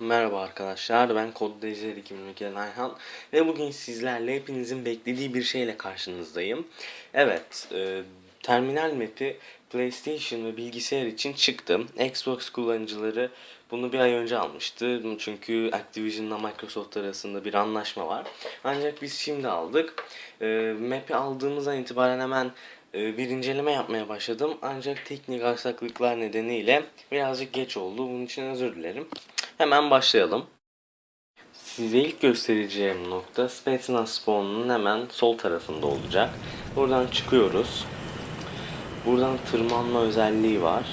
Merhaba arkadaşlar, ben Kodlayıcılar 2022 Ayhan ve bugün sizlerle hepinizin beklediği bir şeyle karşınızdayım. Evet, e, terminal map'i PlayStation ve bilgisayar için çıktım. Xbox kullanıcıları bunu bir ay önce almıştı çünkü Activision'la Microsoft arasında bir anlaşma var. Ancak biz şimdi aldık. E, map'i aldığımızdan itibaren hemen e, bir inceleme yapmaya başladım. Ancak teknik aksaklıklar nedeniyle birazcık geç oldu. Bunun için özür dilerim. Hemen başlayalım. Size ilk göstereceğim nokta Spetsnaz spawn'un hemen sol tarafında olacak. Buradan çıkıyoruz. Buradan tırmanma özelliği var.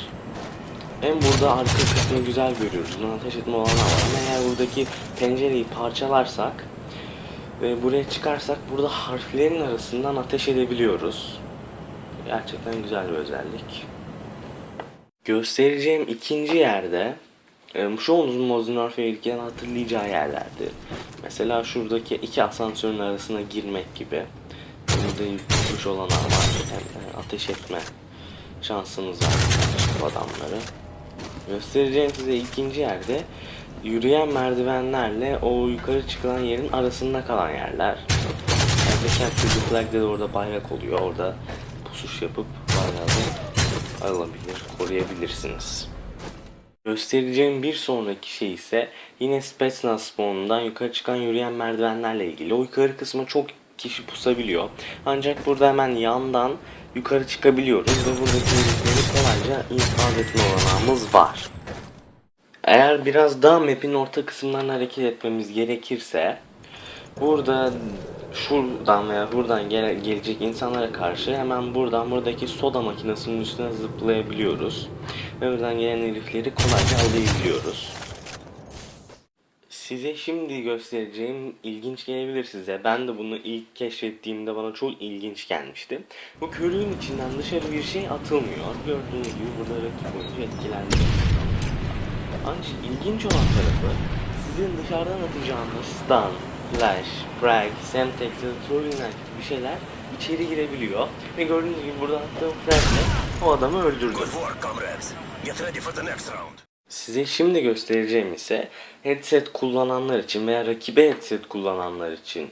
Hem burada arka kısmı güzel görüyoruz. Buradan ateş etme olanağı var. Ama eğer buradaki pencereyi parçalarsak ve buraya çıkarsak burada harflerin arasından ateş edebiliyoruz. Gerçekten güzel bir özellik. Göstereceğim ikinci yerde e, çoğunuzun Modern Warfare 2'den hatırlayacağı yerlerdi. Mesela şuradaki iki asansörün arasına girmek gibi. Burada yıkılmış olan var. De ateş etme şansınız var bu adamları. Göstereceğim size ikinci yerde yürüyen merdivenlerle o yukarı çıkılan yerin arasında kalan yerler. Yani Capture the Flag'de de orada bayrak oluyor. Orada pusuş yapıp bayrağı alabilir, koruyabilirsiniz. Göstereceğim bir sonraki şey ise yine Spetsnaz spawn'undan yukarı çıkan yürüyen merdivenlerle ilgili. O yukarı kısma çok kişi pusabiliyor. Ancak burada hemen yandan yukarı çıkabiliyoruz ve buradaki herifleri kolayca infaz etme olanağımız var. Eğer biraz daha map'in orta kısımlarına hareket etmemiz gerekirse burada şuradan veya buradan gele- gelecek insanlara karşı hemen buradan buradaki soda makinesinin üstüne zıplayabiliyoruz. Ve buradan gelen herifleri kolayca alabiliyoruz. Size şimdi göstereceğim ilginç gelebilir size. Ben de bunu ilk keşfettiğimde bana çok ilginç gelmişti. Bu körüğün içinden dışarı bir şey atılmıyor. Gördüğünüz gibi burada rakip oyuncu etkilendi. Ancak ilginç olan tarafı sizin dışarıdan atacağınız stun, flash, frag, semtex ya da bir şeyler içeri girebiliyor. Ve gördüğünüz gibi burada attığım fragle o adamı öldürdüm. Size şimdi göstereceğim ise headset kullananlar için veya rakibe headset kullananlar için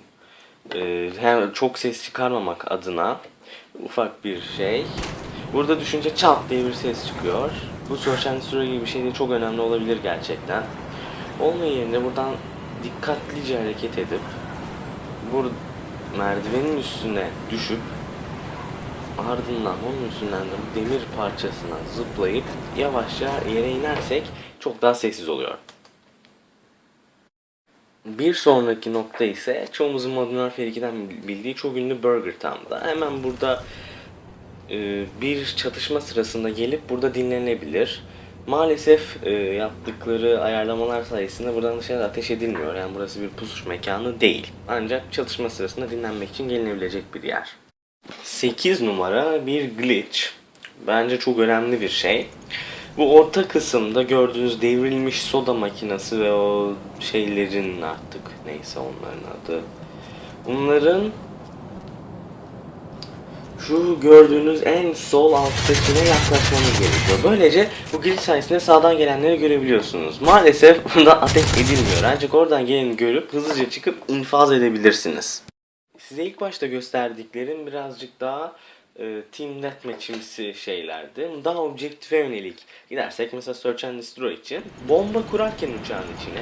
e, hem çok ses çıkarmamak adına ufak bir şey. Burada düşünce çat diye bir ses çıkıyor. Bu and destroy gibi bir şey de çok önemli olabilir gerçekten. Olma yerine buradan dikkatlice hareket edip bu merdivenin üstüne düşüp ardından onun üstünden de bu demir parçasına zıplayıp yavaşça yere inersek çok daha sessiz oluyor. Bir sonraki nokta ise çoğumuzun Modern Warfare 2'den bildiği çok ünlü Burger Town'da. Hemen burada e, bir çatışma sırasında gelip burada dinlenebilir. Maalesef e, yaptıkları ayarlamalar sayesinde buradan dışarı ateş edilmiyor. Yani burası bir pusuş mekanı değil. Ancak çatışma sırasında dinlenmek için gelinebilecek bir yer. 8 numara bir glitch. Bence çok önemli bir şey. Bu orta kısımda gördüğünüz devrilmiş soda makinesi ve o şeylerin artık neyse onların adı. Bunların şu gördüğünüz en sol alttakine yaklaşmanız gerekiyor. Böylece bu glitch sayesinde sağdan gelenleri görebiliyorsunuz. Maalesef bunda ateş edilmiyor. Ancak oradan geleni görüp hızlıca çıkıp infaz edebilirsiniz. Size ilk başta gösterdiklerim birazcık daha e, Team Deathmatch'imsi şeylerdi. Daha objektife yönelik gidersek mesela Search and Destroy için bomba kurarken uçağın içine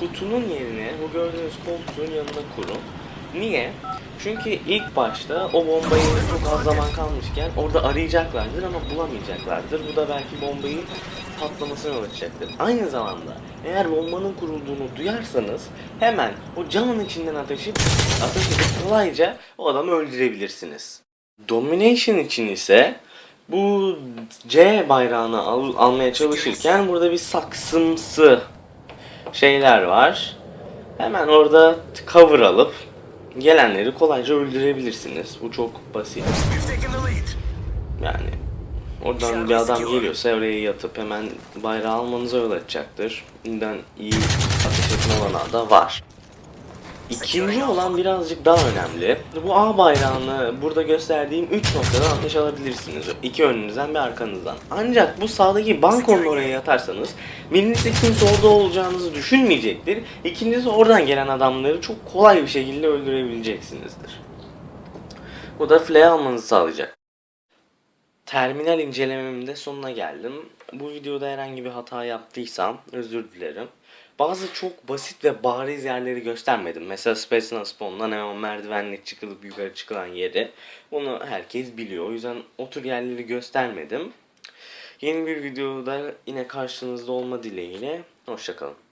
kutunun yerine bu gördüğünüz koltuğun yanına kurun. Niye? Çünkü ilk başta o bombayı çok az zaman kalmışken orada arayacaklardır ama bulamayacaklardır. Bu da belki bombayı patlamasına yol açacaktır. Aynı zamanda eğer bombanın kurulduğunu duyarsanız hemen o camın içinden ateş edip, ateş edip kolayca o adamı öldürebilirsiniz. Domination için ise bu C bayrağını al- almaya çalışırken burada bir saksımsı şeyler var. Hemen orada cover alıp gelenleri kolayca öldürebilirsiniz. Bu çok basit. Yani oradan bir adam geliyorsa oraya yatıp hemen bayrağı almanıza yol açacaktır. Bundan iyi ateş etme olanağı da var. İkinci olan birazcık daha önemli. Bu A bayrağını burada gösterdiğim 3 noktadan ateş alabilirsiniz. İki önünüzden bir arkanızdan. Ancak bu sağdaki bankonun oraya yatarsanız birincisi kimse orada olacağınızı düşünmeyecektir. İkincisi oradan gelen adamları çok kolay bir şekilde öldürebileceksinizdir. Bu da flare almanızı sağlayacak. Terminal incelememin sonuna geldim. Bu videoda herhangi bir hata yaptıysam özür dilerim. Bazı çok basit ve bariz yerleri göstermedim. Mesela Space Spawn'dan hemen merdivenle çıkılıp yukarı çıkılan yeri. Bunu herkes biliyor. O yüzden o tür yerleri göstermedim. Yeni bir videoda yine karşınızda olma dileğiyle. Hoşçakalın.